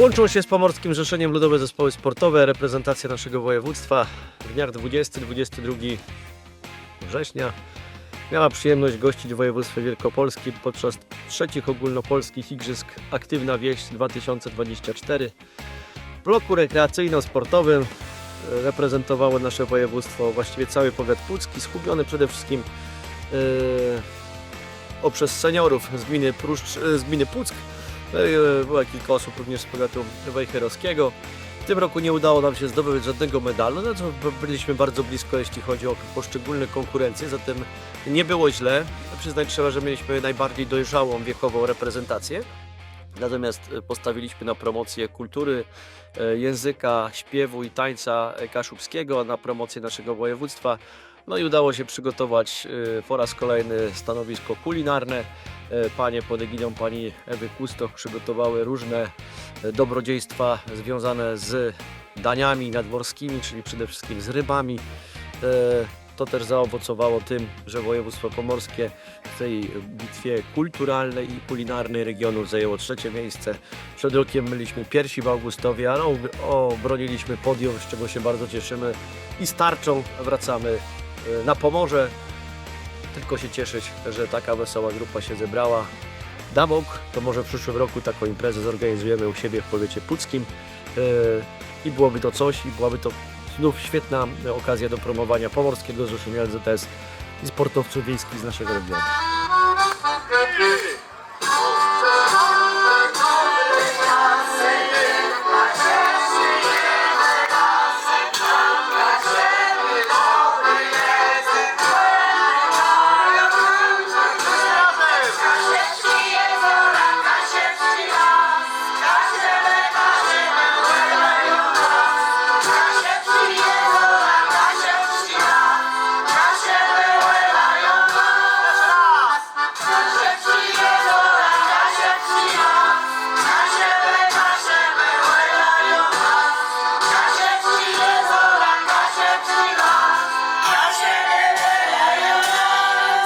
Łączą się z Pomorskim Rzeszeniem Ludowe Zespoły Sportowe, reprezentacja naszego województwa w dniach 20-22 września. Miała przyjemność gościć w województwie wielkopolskim podczas trzecich ogólnopolskich Igrzysk Aktywna Wieś 2024. W bloku rekreacyjno-sportowym e, reprezentowało nasze województwo właściwie cały powiat pucki, skupiony przede wszystkim e, poprzez seniorów z gminy, Pruszcz, e, z gminy Puck. No e, Było kilka osób również z powiatu wejherowskiego. W tym roku nie udało nam się zdobyć żadnego medalu, no to byliśmy bardzo blisko, jeśli chodzi o poszczególne konkurencje, zatem nie było źle. Przyznać trzeba, że mieliśmy najbardziej dojrzałą wiekową reprezentację. Natomiast e, postawiliśmy na promocję kultury, e, języka, śpiewu i tańca kaszubskiego, na promocję naszego województwa. No i udało się przygotować e, po raz kolejny stanowisko kulinarne. E, Panie pod egidą pani Ewy Kustoch przygotowały różne e, dobrodziejstwa związane z daniami nadmorskimi, czyli przede wszystkim z rybami. E, To też zaowocowało tym, że województwo pomorskie w tej bitwie kulturalnej i kulinarnej regionu zajęło trzecie miejsce. Przed rokiem byliśmy pierwsi w Augustowie, ale ob- obroniliśmy podium, z czego się bardzo cieszymy. I z tarczą wracamy na Pomorze. Tylko się cieszyć, że taka wesoła grupa się zebrała. Na bok, to może w przyszłym roku taką imprezę zorganizujemy u siebie w powiecie puckim. E, I byłoby to coś, i byłaby to znów świetna okazja do promowania pomorskiego zrzeszenia LZS i sportowców wiejskich z naszego regionu.